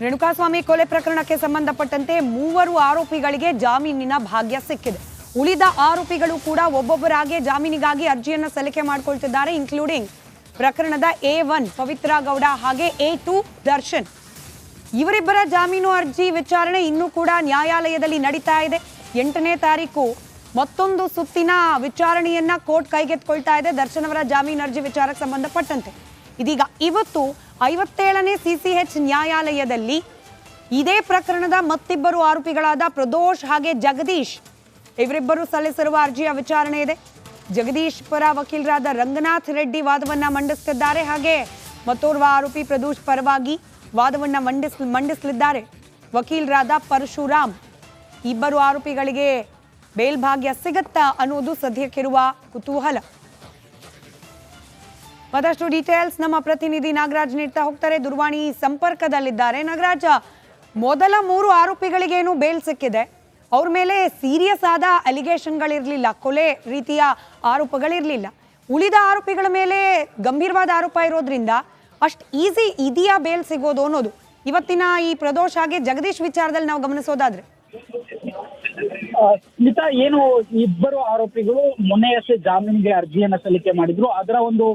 ರೇಣುಕಾಸ್ವಾಮಿ ಕೊಲೆ ಪ್ರಕರಣಕ್ಕೆ ಸಂಬಂಧಪಟ್ಟಂತೆ ಮೂವರು ಆರೋಪಿಗಳಿಗೆ ಜಾಮೀನಿನ ಭಾಗ್ಯ ಸಿಕ್ಕಿದೆ. ಉಳಿದ ಆರೋಪಿಗಳು ಕೂಡ ಒಬ್ಬೊಬ್ಬರಾಗಿ ಜಾಮೀನಿಗಾಗಿ ಅರ್ಜಿಯನ್ನು ಸಲ್ಲಿಕೆ ಮಾಡಿಕೊಳ್ತಿದ್ದಾರೆ ಇನ್ಕ್ಲೂಡಿಂಗ್ ಪ್ರಕರಣದ ಎ ಒನ್ ಪವಿತ್ರ ಗೌಡ ಹಾಗೆ ಎ ಟು ದರ್ಶನ್. ಇವರಿಬ್ಬರ ಜಾಮೀನು ಅರ್ಜಿ ವಿಚಾರಣೆ ಇನ್ನೂ ಕೂಡ ನ್ಯಾಯಾಲಯದಲ್ಲಿ ನಡೀತಾ ಇದೆ. ಎಂಟನೇ ತಾರೀಕು ಮತ್ತೊಂದು ಸುತ್ತಿನ ವಿಚಾರಣೆಯನ್ನ ಕೋರ್ಟ್ ಕೈಗೆತ್ಕೊಳ್ತಾ ಇದೆ ದರ್ಶನ್ ಅವರ ಜಾಮೀನು ಅರ್ಜಿ ವಿಚಾರಕ್ಕೆ ಸಂಬಂಧಪಟ್ಟಂತೆ. ಇದೀಗ ಇವತ್ತು ಐವತ್ತೇಳನೇ ಸಿಸಿಎಚ್ ನ್ಯಾಯಾಲಯದಲ್ಲಿ ಇದೇ ಪ್ರಕರಣದ ಮತ್ತಿಬ್ಬರು ಆರೋಪಿಗಳಾದ ಪ್ರದೋಷ್ ಹಾಗೆ ಜಗದೀಶ್ ಇವರಿಬ್ಬರು ಸಲ್ಲಿಸಿರುವ ಅರ್ಜಿಯ ವಿಚಾರಣೆ ಇದೆ. ಜಗದೀಶ್ ಪರ ವಕೀಲರಾದ ರಂಗನಾಥ್ ರೆಡ್ಡಿ ವಾದವನ್ನ ಮಂಡಿಸುತ್ತಿದ್ದಾರೆ ಹಾಗೆ ಮತ್ತೋರ್ವ ಆರೋಪಿ ಪ್ರದೋಷ್ ಪರವಾಗಿ ವಾದವನ್ನ ಮಂಡಿಸ್, ಮಂಡಿಸಲಿದ್ದಾರೆ. ವಕೀಲರಾದ ಪರಶುರಾಮ್ ಇಬ್ಬರು ಆರೋಪಿಗಳಿಗೆ ಬೇಲ್ ಭಾಗ್ಯ ಸಿಗತ್ತಾ ಅನ್ನೋದು ಸದ್ಯಕ್ಕಿರುವ ಕುತೂಹಲ. ಮತ್ತಷ್ಟು ಡೀಟೇಲ್ಸ್ ನಮ್ಮ ಪ್ರತಿನಿಧಿ ನಾಗರಾಜ್ ನೀಡ್ತಾ ಹೋಗ್ತಾರೆ. ದುರ್ವಾಣಿ ಸಂಪರ್ಕದಲ್ಲಿದ್ದಾರೆ. ನಾಗರಾಜ, ಮೊದಲ ಮೂರು ಆರೋಪಿಗಳಿಗೇನು ಬೇಲ್ ಸಿಕ್ಕಿದೆ? ಅವ್ರ ಮೇಲೆ ಸೀರಿಯಸ್ ಆದ ಅಲಿಗೇಷನ್ಗಳಿರಲಿಲ್ಲ, ಕೊಲೆ ರೀತಿಯ ಆರೋಪಗಳಿರಲಿಲ್ಲ. ಉಳಿದ ಆರೋಪಿಗಳ ಮೇಲೆ ಗಂಭೀರವಾದ ಆರೋಪ ಇರೋದ್ರಿಂದ ಅಷ್ಟು ಈಸಿ ಇದೆಯಾ ಬೇಲ್ ಸಿಗೋದು ಅನ್ನೋದು? ಇವತ್ತಿನ ಈ ಪ್ರದೋಷ ಹಾಗೆ ಜಗದೀಶ್ ವಿಚಾರದಲ್ಲಿ ನಾವು ಗಮನಿಸೋದಾದ್ರೆ. ಸ್ಮಿತಾ, ಏನು ಇಬ್ಬರು ಆರೋಪಿಗಳು ಮೊನ್ನೆಯಷ್ಟೇ ಜಾಮೀನಿಗೆ ಅರ್ಜಿಯನ್ನ ಸಲ್ಲಿಕೆ ಮಾಡಿದ್ರು. ಅದರ ಒಂದು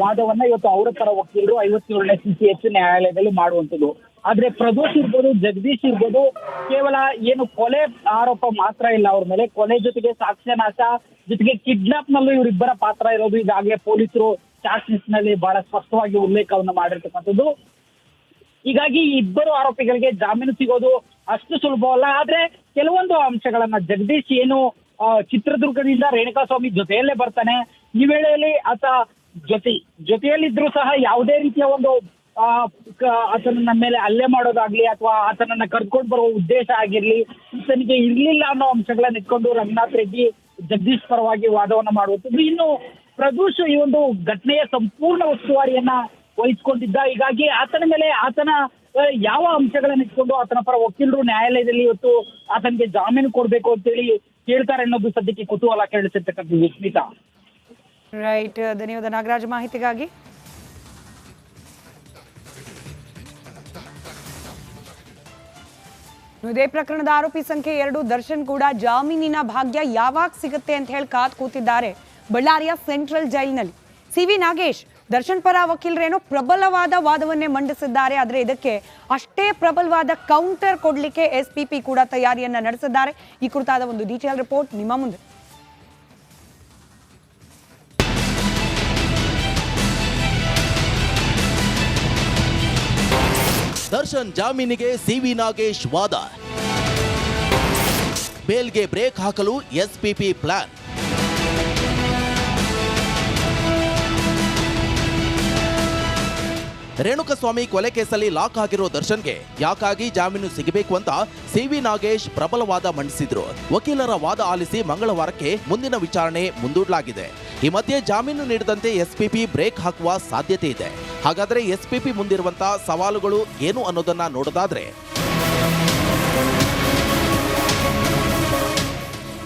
ವಾದವನ್ನ ಇವತ್ತು ಅವರ ಪರ ವಕೀಲರು ಐವತ್ತೇಳನೇ ಹೆಚ್ಚು ನ್ಯಾಯಾಲಯದಲ್ಲಿ ಮಾಡುವಂತದ್ದು ಆದ್ರೆ ಪ್ರದೋಷ್ ಇರ್ಬೋದು, ಜಗದೀಶ್ ಇರ್ಬೋದು, ಕೇವಲ ಏನು ಕೊಲೆ ಆರೋಪ ಮಾತ್ರ ಇಲ್ಲ ಅವ್ರ ಮೇಲೆ. ಕೊಲೆ ಜೊತೆಗೆ ಸಾಕ್ಷ್ಯನಾಶ ಜೊತೆಗೆ ಕಿಡ್ನಾಪ್ ನಲ್ಲೂ ಇವರಿಬ್ಬರ ಪಾತ್ರ ಇರೋದು. ಈಗಾಗಲೇ ಪೊಲೀಸರು ಚಾರ್ಜ್ನಲ್ಲಿ ಬಹಳ ಸ್ಪಷ್ಟವಾಗಿ ಉಲ್ಲೇಖವನ್ನ ಮಾಡಿರ್ತಕ್ಕಂಥದ್ದು. ಹೀಗಾಗಿ ಇಬ್ಬರು ಆರೋಪಿಗಳಿಗೆ ಜಾಮೀನು ಸಿಗೋದು ಅಷ್ಟು ಸುಲಭವಲ್ಲ. ಆದ್ರೆ ಕೆಲವೊಂದು ಅಂಶಗಳನ್ನ ಜಗದೀಶ್ ಏನು ಚಿತ್ರದುರ್ಗದಿಂದ ಚಿತ್ರದುರ್ಗದಿಂದ ರೇಣುಕಾಸ್ವಾಮಿ ಜೊತೆಯಲ್ಲೇ ಬರ್ತಾನೆ. ಈ ವೇಳೆಯಲ್ಲಿ ಆತ ಜೊತೆ, ಜೊತೆಯಲ್ಲಿದ್ರು ಸಹ ಯಾವುದೇ ರೀತಿಯ ಒಂದು ಆತನ ಮೇಲೆ ಹಲ್ಲೆ ಮಾಡೋದಾಗ್ಲಿ ಅಥವಾ ಆತನನ್ನ ಕರ್ಕೊಂಡು ಬರುವ ಉದ್ದೇಶ ಆಗಿರ್ಲಿ, ಈತನಿಗೆ ಇರ್ಲಿಲ್ಲ ಅನ್ನೋ ಅಂಶಗಳನ್ನ ಇಟ್ಕೊಂಡು ರಂಗನಾಥ್ ರೆಡ್ಡಿ ಜಗದೀಶ್ ಪರವಾಗಿ ವಾದವನ್ನ ಮಾಡುವಂಥದ್ದು. ಇನ್ನು ಪ್ರದೋಷ್ ಈ ಒಂದು ಘಟನೆಯ ಸಂಪೂರ್ಣ ಉಸ್ತುವಾರಿಯನ್ನ ವಹಿಸ್ಕೊಂಡಿದ್ದ. ಹೀಗಾಗಿ ಆತನ ಮೇಲೆ ಆತನ ಯಾವ ಅಂಶಗಳನ್ನ ಇಟ್ಕೊಂಡು ಆತನ ಪರ ವಕೀಲರು ನ್ಯಾಯಾಲಯದಲ್ಲಿ ಇವತ್ತು ಆತನಿಗೆ ಜಾಮೀನು ಕೊಡ್ಬೇಕು ಅಂತೇಳಿ ಕೇಳ್ತಾರೆ ಅನ್ನೋದು ಸದ್ಯಕ್ಕೆ ಕುತೂಹಲ ಕೇಳಿಸಿರ್ತಕ್ಕಂಥದ್ದು ಸ್ಮಿತಾ. ರೈಟ್ ಧನ್ಯವಾದ ನಾಗರಾಜ್ ಮಾಹಿತಿಗಾಗಿ. ಇದೇ ಪ್ರಕರಣದ ಆರೋಪಿ ಸಂಖ್ಯೆ ಎರಡು, ದರ್ಶನ್ ಕೂಡ ಜಾಮೀನಿನ ಭಾಗ್ಯ ಯಾವಾಗ ಸಿಗುತ್ತೆ ಅಂತ ಹೇಳಿ ಕಾದ್ ಕೂತಿದ್ದಾರೆ ಬಳ್ಳಾರಿಯ ಸೆಂಟ್ರಲ್ ಜೈಲ್ನಲ್ಲಿ. ಸಿ ವಿ ನಾಗೇಶ್, ದರ್ಶನ್ ಪರ ವಕೀಲರೇನೋ ಪ್ರಬಲವಾದ ವಾದವನ್ನೇ ಮಂಡಿಸಿದ್ದಾರೆ, ಆದರೆ ಇದಕ್ಕೆ ಅಷ್ಟೇ ಪ್ರಬಲವಾದ ಕೌಂಟರ್ ಕೊಡ್ಲಿಕ್ಕೆ ಎಸ್ ಕೂಡ ತಯಾರಿಯನ್ನ ನಡೆಸಿದ್ದಾರೆ. ಈ ಕುರಿತಾದ ಒಂದು ಡೀಟೇಲ್ ರಿಪೋರ್ಟ್ ನಿಮ್ಮ ಮುಂದೆ. ದರ್ಶನ್ ಜಾಮೀನಿಗೆ ಸಿವಿ ನಾಗೇಶ್ ವಾದ. ಬೇಲ್ಗೆ ಬ್ರೇಕ್ ಹಾಕಲು ಎಸ್ಪಿಪಿ ಪ್ಲಾನ್. ರೇಣುಕಸ್ವಾಮಿ ಕೊಲೆ ಕೇಸಲ್ಲಿ ಲಾಕ್ ಆಗಿರೋ ದರ್ಶನ್ಗೆ ಯಾಕಾಗಿ ಜಾಮೀನು ಸಿಗಬೇಕು ಅಂತ ಸಿವಿ ನಾಗೇಶ್ ಪ್ರಬಲವಾದ ಮಂಡಿಸಿದ್ರು. ವಕೀಲರ ವಾದ ಆಲಿಸಿ ಮಂಗಳವಾರಕ್ಕೆ ಮುಂದಿನ ವಿಚಾರಣೆ ಮುಂದೂಡಲಾಗಿದೆ. ಈ ಮಧ್ಯೆ ಜಾಮೀನು ನೀಡದಂತೆ ಎಸ್ಪಿಪಿ ಬ್ರೇಕ್ ಹಾಕುವ ಸಾಧ್ಯತೆ ಇದೆ. ಹಾಗಾದ್ರೆ ಎಸ್ಪಿಪಿ ಮುಂದಿರುವಂತಹ ಸವಾಲುಗಳು ಏನು ಅನ್ನೋದನ್ನ ನೋಡೋದಾದ್ರೆ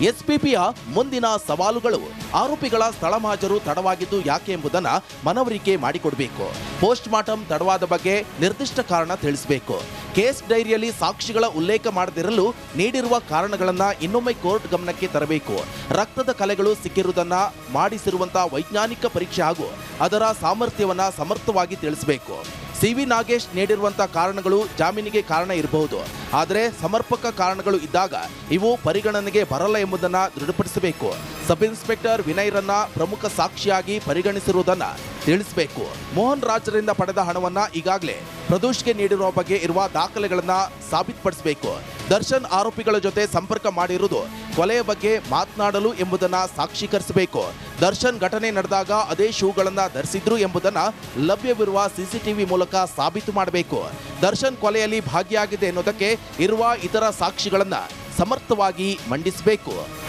ಎಸ್ಪಿಪಿಯ ಮುಂದಿನ ಸವಾಲುಗಳು ಆರೋಪಿಗಳ ಸ್ಥಳ ಮಾಜರು ತಡವಾಗಿದ್ದು ಯಾಕೆ ಎಂಬುದನ್ನು ಮನವರಿಕೆ ಮಾಡಿಕೊಡಬೇಕು. ಪೋಸ್ಟ್ ಮಾರ್ಟಂ ತಡವಾದ ಬಗ್ಗೆ ನಿರ್ದಿಷ್ಟ ಕಾರಣ ತಿಳಿಸಬೇಕು. ಕೇಸ್ ಡೈರಿಯಲ್ಲಿ ಸಾಕ್ಷಿಗಳ ಉಲ್ಲೇಖ ಮಾಡದಿರಲು ನೀಡಿರುವ ಕಾರಣಗಳನ್ನು ಇನ್ನೊಮ್ಮೆ ಕೋರ್ಟ್ ಗಮನಕ್ಕೆ ತರಬೇಕು. ರಕ್ತದ ಕಲೆಗಳು ಸಿಕ್ಕಿರುವುದನ್ನ ಮಾಡಿಸಿರುವಂತಹ ವೈಜ್ಞಾನಿಕ ಪರೀಕ್ಷೆ ಹಾಗೂ ಅದರ ಸಾಮರ್ಥ್ಯವನ್ನ ಸಮರ್ಥವಾಗಿ ತಿಳಿಸಬೇಕು. ಸಿವಿ ನಾಗೇಶ್ ನೀಡಿರುವಂತಹ ಕಾರಣಗಳು ಜಾಮೀನಿಗೆ ಕಾರಣ ಇರಬಹುದು. ಆದರೆ ಸಮರ್ಪಕ ಕಾರಣಗಳು ಇದ್ದಾಗ ಇವು ಪರಿಗಣನೆಗೆ ಬರಲ್ಲ ಎಂಬುದನ್ನು ದೃಢಪಡಿಸಬೇಕು. ಸಬ್ ಇನ್ಸ್ಪೆಕ್ಟರ್ ವಿನಯ್ರನ್ನ ಪ್ರಮುಖ ಸಾಕ್ಷಿಯಾಗಿ ಪರಿಗಣಿಸಿರುವುದನ್ನ ತಿಳಿಸಬೇಕು. ಮೋಹನ್ ರಾಜರಿಂದ ಪಡೆದ ಹಣವನ್ನ ಈಗಾಗಲೇ ಪ್ರದೋಷ್ಗೆ ನೀಡಿರುವ ಬಗ್ಗೆ ಇರುವ ದಾಖಲೆಗಳನ್ನ ಸಾಬೀತುಪಡಿಸಬೇಕು. ದರ್ಶನ್ ಆರೋಪಿಗಳ ಜೊತೆ ಸಂಪರ್ಕ ಮಾಡಿರುವುದು ಕೊಲೆಯ ಬಗ್ಗೆ ಮಾತನಾಡಲು ಎಂಬುದನ್ನ ಸಾಕ್ಷೀಕರಿಸಬೇಕು. ದರ್ಶನ್ ಘಟನೆ ನಡೆದಾಗ ಅದೇ ಶೂಗಳನ್ನ ಧರಿಸಿದ್ರು ಎಂಬುದನ್ನ ಲಭ್ಯವಿರುವ ಸಿಸಿಟಿವಿ ಮೂಲಕ ಸಾಬೀತು ಮಾಡಬೇಕು. ದರ್ಶನ್ ಕೊಲೆಯಲ್ಲಿ ಭಾಗಿಯಾಗಿದೆ ಎನ್ನುವುದಕ್ಕೆ ಇರುವ ಇತರ ಸಾಕ್ಷಿಗಳನ್ನ ಸಮರ್ಥವಾಗಿ ಮಂಡಿಸಬೇಕು.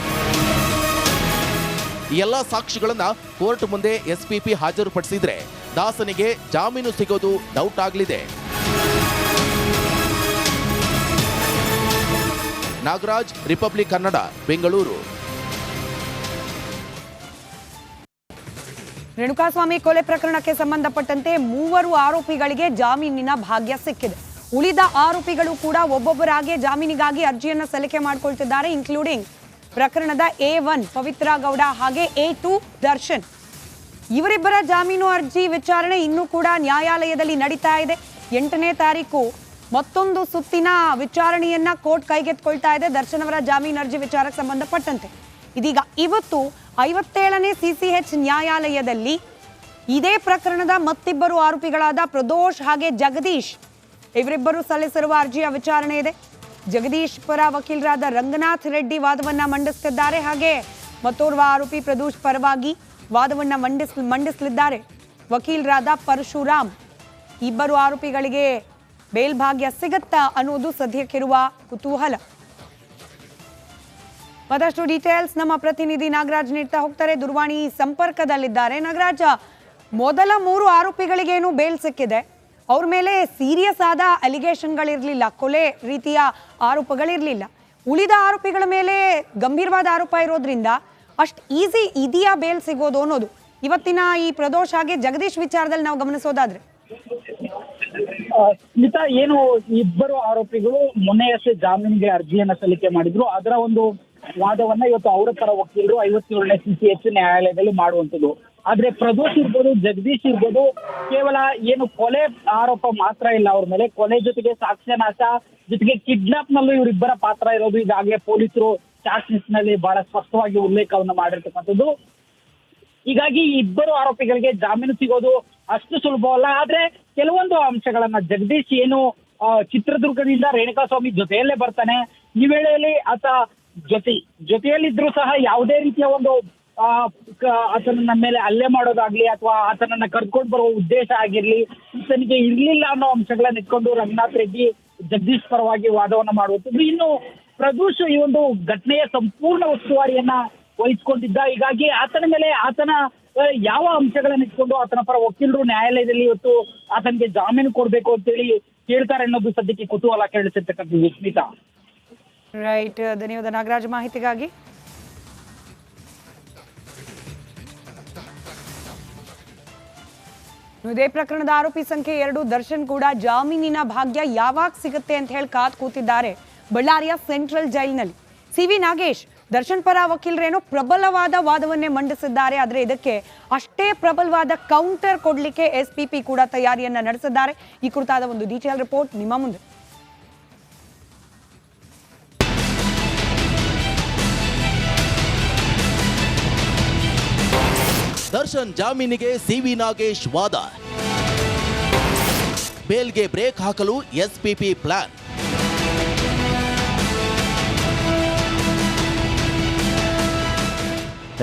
ಈ ಎಲ್ಲ ಸಾಕ್ಷಿಗಳನ್ನ ಕೋರ್ಟ್ ಮುಂದೆ ಎಸ್ಪಿಪಿ ಹಾಜರುಪಡಿಸಿದ್ರೆ ದಾಸನಿಗೆ ಜಾಮೀನು ಸಿಗೋದು ಡೌಟ್ ಆಗಲಿದೆ. ನಾಗರಾಜ್ ರಿಪಬ್ಲಿಕ್ ಕನ್ನಡ ಬೆಂಗಳೂರು ರೇಣುಕಾಸ್ವಾಮಿ ಕೊಲೆ ಪ್ರಕರಣಕ್ಕೆ ಸಂಬಂಧಪಟ್ಟಂತೆ ಮೂವರು ಆರೋಪಿಗಳಿಗೆ ಜಾಮೀನಿನ ಭಾಗ್ಯ ಸಿಕ್ಕಿದೆ. ಉಳಿದ ಆರೋಪಿಗಳು ಕೂಡ ಒಬ್ಬೊಬ್ಬರಾಗಿ ಜಾಮೀನಿಗಾಗಿ ಅರ್ಜಿಯನ್ನು ಸಲ್ಲಿಕೆ ಮಾಡಿಕೊಳ್ತಿದ್ದಾರೆ ಇನ್ಕ್ಲೂಡಿಂಗ್ ಪ್ರಕರಣದ ಎ ಒನ್ ಪವಿತ್ರ ಗೌಡ ಹಾಗೆ ಎ ಟು ದರ್ಶನ್. ಇವರಿಬ್ಬರ ಜಾಮೀನು ಅರ್ಜಿ ವಿಚಾರಣೆ ಇನ್ನೂ ಕೂಡ ನ್ಯಾಯಾಲಯದಲ್ಲಿ ನಡೀತಾ ಇದೆ. ಎಂಟನೇ ತಾರೀಕು ಮತ್ತೊಂದು ಸುತ್ತಿನ ವಿಚಾರಣೆಯನ್ನ ಕೋರ್ಟ್ ಕೈಗೆತ್ಕೊಳ್ತಾ ಇದೆ. ದರ್ಶನ್ ಅವರ ಜಾಮೀನು ಅರ್ಜಿ ವಿಚಾರಕ್ಕೆ ಸಂಬಂಧಪಟ್ಟಂತೆ. ಇದೀಗ ಇವತ್ತು ಐವತ್ತೇಳನೇ ಸಿಸಿಎಚ್ ನ್ಯಾಯಾಲಯದಲ್ಲಿ ಇದೇ ಪ್ರಕರಣದ ಮತ್ತಿಬ್ಬರು ಆರೋಪಿಗಳಾದ ಪ್ರದೋಷ್ ಹಾಗೆ ಜಗದೀಶ್ ಇವರಿಬ್ಬರು ಸಲ್ಲಿಸಿರುವ ಅರ್ಜಿಯ ವಿಚಾರಣೆ ಇದೆ. ಜಗದೀಶ್ ಪರ ವಕೀಲರಾದ ರಂಗನಾಥ್ ರೆಡ್ಡಿ ವಾದವನ್ನ ಮಂಡಿಸ್ತಿದ್ದಾರೆ ಹಾಗೆ ಮತ್ತೋರ್ವ ಆರೋಪಿ ಪ್ರದೋಷ್ ಪರವಾಗಿ ವಾದವನ್ನ ಮಂಡಿಸ್, ಮಂಡಿಸಲಿದ್ದಾರೆ. ವಕೀಲರಾದ ಪರಶುರಾಮ್, ಇಬ್ಬರು ಆರೋಪಿಗಳಿಗೆ ಬೇಲ್ ಸಿಗುತ್ತಾ ಸಿಗತ್ತಾ ಅನ್ನೋದು ಸದ್ಯಕ್ಕಿರುವ ಕುತೂಹಲ. ಮತ್ತಷ್ಟು ಡೀಟೇಲ್ಸ್ ನಮ್ಮ ಪ್ರತಿನಿಧಿ ನಾಗರಾಜ್ ನೀಡ್ತಾ ಹೋಗ್ತಾರೆ. ದುರ್ವಾಣಿ ಸಂಪರ್ಕದಲ್ಲಿದ್ದಾರೆ. ನಾಗರಾಜ, ಮೊದಲ ಮೂರು ಆರೋಪಿಗಳಿಗೇನು ಬೇಲ್ ಸಿಕ್ಕಿದೆ? ಅವ್ರ ಮೇಲೆ ಸೀರಿಯಸ್ ಆದ ಅಲಿಗೇಷನ್ಗಳಿರಲಿಲ್ಲ ಕೊಲೆ ರೀತಿಯ ಆರೋಪಗಳಿರಲಿಲ್ಲ. ಉಳಿದ ಆರೋಪಿಗಳ ಮೇಲೆ ಗಂಭೀರವಾದ ಆರೋಪ ಇರೋದ್ರಿಂದ ಅಷ್ಟು ಈಸಿ ಇದೆಯಾ ಬೇಲ್ ಸಿಗೋದು ಅನ್ನೋದು. ಇವತ್ತಿನ ಈ ಪ್ರದೋಷ ಹಾಗೆ ಜಗದೀಶ್ ವಿಚಾರದಲ್ಲಿ ನಾವು ಗಮನಿಸೋದಾದ್ರೆ. ಸ್ಮಿತಾ, ಏನು ಇಬ್ಬರು ಆರೋಪಿಗಳು ಮೊನ್ನೆಯಷ್ಟೇ ಜಾಮೀನಿಗೆ ಅರ್ಜಿಯನ್ನ ಸಲ್ಲಿಕೆ ಮಾಡಿದ್ರು. ಅದರ ಒಂದು ವಾದವನ್ನ ಇವತ್ತು ಅವರ ಪರ ವಕೀಲರು ಐವತ್ತೇಳನೇ ಸಿಸಿಎಚ್ ನ್ಯಾಯಾಲಯದಲ್ಲಿ ಮಾಡುವಂತದ್ದು ಆದ್ರೆ ಪ್ರದೋಷ್ ಇರ್ಬೋದು, ಜಗದೀಶ್ ಇರ್ಬೋದು, ಕೇವಲ ಏನು ಕೊಲೆ ಆರೋಪ ಮಾತ್ರ ಇಲ್ಲ. ಅವ್ರ ಮೇಲೆ ಕೊಲೆ ಜೊತೆಗೆ ಸಾಕ್ಷ್ಯನಾಶ ಜೊತೆಗೆ ಕಿಡ್ನಾಪ್ ನಲ್ಲೂ ಇವರಿಬ್ಬರ ಪಾತ್ರ ಇರೋದು. ಈಗಾಗಲೇ ಪೊಲೀಸರು ಚಾರ್ಜ್ನಲ್ಲಿ ಬಹಳ ಸ್ಪಷ್ಟವಾಗಿ ಉಲ್ಲೇಖವನ್ನು ಮಾಡಿರ್ತಕ್ಕಂಥದ್ದು. ಹೀಗಾಗಿ ಇಬ್ಬರು ಆರೋಪಿಗಳಿಗೆ ಜಾಮೀನು ಸಿಗೋದು ಅಷ್ಟು ಸುಲಭವಲ್ಲ. ಆದ್ರೆ ಕೆಲವೊಂದು ಅಂಶಗಳನ್ನ ಜಗದೀಶ್ ಏನು ಚಿತ್ರದುರ್ಗದಿಂದ ಚಿತ್ರದುರ್ಗದಿಂದ ರೇಣುಕಾಸ್ವಾಮಿ ಜೊತೆಯಲ್ಲೇ ಬರ್ತಾನೆ. ಈ ವೇಳೆಯಲ್ಲಿ ಆತ ಜೊತೆ, ಜೊತೆಯಲ್ಲಿದ್ರು ಸಹ ಯಾವುದೇ ರೀತಿಯ ಒಂದು ಆತನನ್ನ ಮೇಲೆ ಹಲ್ಲೆ ಮಾಡೋದಾಗ್ಲಿ ಅಥವಾ ಆತನನ್ನ ಕರ್ಕೊಂಡು ಬರುವ ಉದ್ದೇಶ ಆಗಿರ್ಲಿ, ಈತನಿಗೆ ಇರ್ಲಿಲ್ಲ ಅನ್ನೋ ಅಂಶಗಳನ್ನ ಇಟ್ಕೊಂಡು ರಂಗನಾಥ್ ರೆಡ್ಡಿ ಜಗದೀಶ್ ಪರವಾಗಿ ವಾದವನ್ನ ಮಾಡುವಂಥದ್ದು ಇನ್ನು ಪ್ರದೋಷ್ ಈ ಒಂದು ಘಟನೆಯ ಸಂಪೂರ್ಣ ಉಸ್ತುವಾರಿಯನ್ನ ವಹಿಸ್ಕೊಂಡಿದ್ದ. ಹೀಗಾಗಿ ಆತನ ಮೇಲೆ ಆತನ ಯಾವ ಅಂಶಗಳನ್ನ ಇಟ್ಕೊಂಡು ಆತನ ಪರ ವಕೀಲರು ನ್ಯಾಯಾಲಯದಲ್ಲಿ ಇವತ್ತು ಆತನಿಗೆ ಜಾಮೀನು ಕೊಡ್ಬೇಕು ಅಂತೇಳಿ ಕೇಳ್ತಾರೆ ಅನ್ನೋದು ಸದ್ಯಕ್ಕೆ ಕುತೂಹಲ ಕೇಳಿಸಿರ್ತಕ್ಕಂಥದ್ದು ಸ್ಮಿತಾ. ರೈಟ್ ಧನ್ಯವಾದ ನಾಗರಾಜ್ ಮಾಹಿತಿಗಾಗಿ ಇದೇ ಪ್ರಕರಣದ ಆರೋಪಿ ಸಂಖ್ಯೆ ಎರಡು. ದರ್ಶನ್ ಕೂಡ ಜಾಮೀನಿನ ಭಾಗ್ಯ ಯಾವಾಗ ಸಿಗುತ್ತೆ ಅಂತ ಹೇಳಿ ಕಾದ್ ಕೂತಿದ್ದಾರೆ ಬಳ್ಳಾರಿಯ ಸೆಂಟ್ರಲ್ ಜೈಲಿನಲ್ಲಿ. ಸಿ ವಿ ನಾಗೇಶ್, ದರ್ಶನ್ ಪರ ವಕೀಲರೇನೋ ಪ್ರಬಲವಾದ ವಾದವನ್ನೇ ಮಂಡಿಸಿದ್ದಾರೆ. ಆದರೆ ಇದಕ್ಕೆ ಅಷ್ಟೇ ಪ್ರಬಲವಾದ ಕೌಂಟರ್ ಕೊಡಲಿಕ್ಕೆ ಎಸ್ ಕೂಡ ತಯಾರಿಯನ್ನ ನಡೆಸಿದ್ದಾರೆ. ಈ ಕುರಿತಾದ ಒಂದು ಡೀಟೇಲ್ ರಿಪೋರ್ಟ್ ನಿಮ್ಮ ಮುಂದೆ. ದರ್ಶನ್ ಜಾಮೀನಿಗೆ ಸಿವಿ ನಾಗೇಶ್ ವಾದ. ಬೇಲ್ಗೆ ಬ್ರೇಕ್ ಹಾಕಲು ಎಸ್ಪಿಪಿ ಪ್ಲಾನ್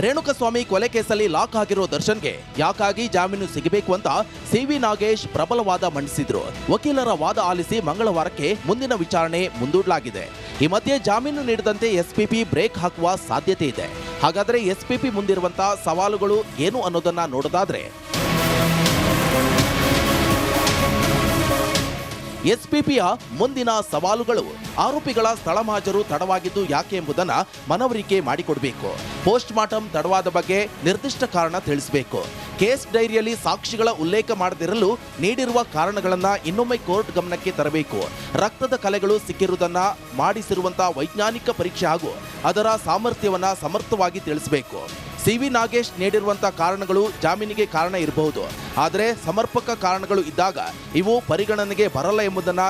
ರೇಣುಕಸ್ವಾಮಿ ಕೊಲೆ ಕೇಸಲ್ಲಿ ಲಾಕ್ ಆಗಿರೋ ದರ್ಶನ್ಗೆ ಯಾಕಾಗಿ ಜಾಮೀನು ಸಿಗಬೇಕು ಅಂತ ಸಿವಿ ನಾಗೇಶ್ ಪ್ರಬಲವಾದ ಮಂಡಿಸಿದ್ರು. ವಕೀಲರ ವಾದ ಆಲಿಸಿ ಮಂಗಳವಾರಕ್ಕೆ ಮುಂದಿನ ವಿಚಾರಣೆ ಮುಂದೂಡಲಾಗಿದೆ. ಈ ಮಧ್ಯೆ ಜಾಮೀನು ನೀಡದಂತೆ ಎಸ್ಪಿಪಿ ಬ್ರೇಕ್ ಹಾಕುವ ಸಾಧ್ಯತೆ ಇದೆ. ಹಾಗಾದ್ರೆ ಎಸ್ಪಿಪಿ ಮುಂದಿರುವಂತಹ ಸವಾಲುಗಳು ಏನು ಅನ್ನೋದನ್ನ ನೋಡೋದಾದ್ರೆ ಎಸ್ಪಿಪಿಯ ಮುಂದಿನ ಸವಾಲುಗಳು ಆರೋಪಿಗಳ ಸ್ಥಳ ಮಾಜರು ತಡವಾಗಿದ್ದು ಯಾಕೆ ಎಂಬುದನ್ನ ಮನವರಿಕೆ ಮಾಡಿಕೊಡಬೇಕು. ಪೋಸ್ಟ್ ಮಾರ್ಟಮ್ ತಡವಾದ ಬಗ್ಗೆ ನಿರ್ದಿಷ್ಟ ಕಾರಣ ತಿಳಿಸಬೇಕು. ಕೇಸ್ ಡೈರಿಯಲ್ಲಿ ಸಾಕ್ಷಿಗಳ ಉಲ್ಲೇಖ ಮಾಡದಿರಲು ನೀಡಿರುವ ಕಾರಣಗಳನ್ನ ಇನ್ನೊಮ್ಮೆ ಕೋರ್ಟ್ ಗಮನಕ್ಕೆ ತರಬೇಕು. ರಕ್ತದ ಕಲೆಗಳು ಸಿಕ್ಕಿರುವುದನ್ನ ಮಾಡಿಸಿರುವಂತಹ ವೈಜ್ಞಾನಿಕ ಪರೀಕ್ಷೆ ಹಾಗೂ ಅದರ ಸಾಮರ್ಥ್ಯವನ್ನ ಸಮರ್ಥವಾಗಿ ತಿಳಿಸಬೇಕು. ಸಿವಿ ನಾಗೇಶ್ ನೀಡಿರುವಂತಹ ಕಾರಣಗಳು ಜಾಮೀನಿಗೆ ಕಾರಣ ಇರಬಹುದು. ಆದರೆ ಸಮರ್ಪಕ ಕಾರಣಗಳು ಇದ್ದಾಗ ಇವು ಪರಿಗಣನೆಗೆ ಬರಲ್ಲ ಎಂಬುದನ್ನ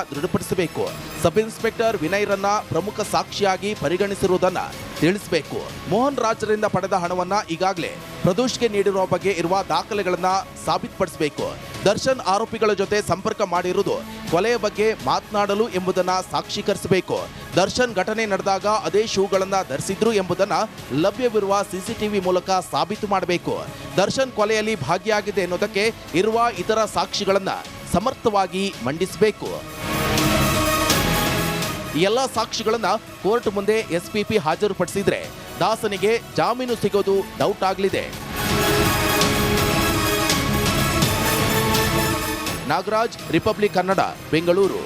ದೃಢಪಡಿಸಬೇಕು ಸಬ್ ಇನ್ಸ್ಪೆಕ್ಟರ್ ವಿನಯ್ರನ್ನ ಪ್ರಮುಖ ಸಾಕ್ಷಿಯಾಗಿ ಪರಿಗಣಿಸಿರುವುದನ್ನ ತಿಳಿಸಬೇಕು. ಮೋಹನ್ ರಾಜ್ರಿಂದ ಪಡೆದ ಹಣವನ್ನ ಈಗಾಗಲೇ ಪ್ರದೋಷ್ಗೆ ನೀಡಿರುವ ಬಗ್ಗೆ ಇರುವ ದಾಖಲೆಗಳನ್ನ ಸಾಬೀತುಪಡಿಸಬೇಕು. ದರ್ಶನ್ ಆರೋಪಿಗಳ ಜೊತೆ ಸಂಪರ್ಕ ಮಾಡಿರುವುದು ಕೊಲೆಯ ಬಗ್ಗೆ ಮಾತನಾಡಲು ಎಂಬುದನ್ನ ಸಾಕ್ಷೀಕರಿಸಬೇಕು. ದರ್ಶನ್ ಘಟನೆ ನಡೆದಾಗ ಅದೇ ಶೂಗಳನ್ನು ಧರಿಸಿದ್ರು ಎಂಬುದನ್ನ ಲಭ್ಯವಿರುವ ಸಿಸಿಟಿವಿ ಮೂಲಕ ಸಾಬೀತು ಮಾಡಬೇಕು. ದರ್ಶನ್ ಕೊಲೆಯಲ್ಲಿ ಭಾಗಿಯಾಗಿದೆ ಎನ್ನುವುದಕ್ಕೆ ಇರುವ ಇತರ ಸಾಕ್ಷಿಗಳನ್ನು ಸಮರ್ಥವಾಗಿ ಮಂಡಿಸಬೇಕು. ಈ ಎಲ್ಲ ಸಾಕ್ಷಿಗಳನ್ನ ಕೋರ್ಟ್ ಮುಂದೆ ಎಸ್ಪಿಪಿ ಹಾಜರುಪಡಿಸಿದ್ರೆ ದಾಸನಿಗೆ ಜಾಮೀನು ಸಿಗೋದು ಡೌಟ್ ಆಗಲಿದೆ. ನಾಗರಾಜ್ ರಿಪಬ್ಲಿಕ್ ಕನ್ನಡ ಬೆಂಗಳೂರು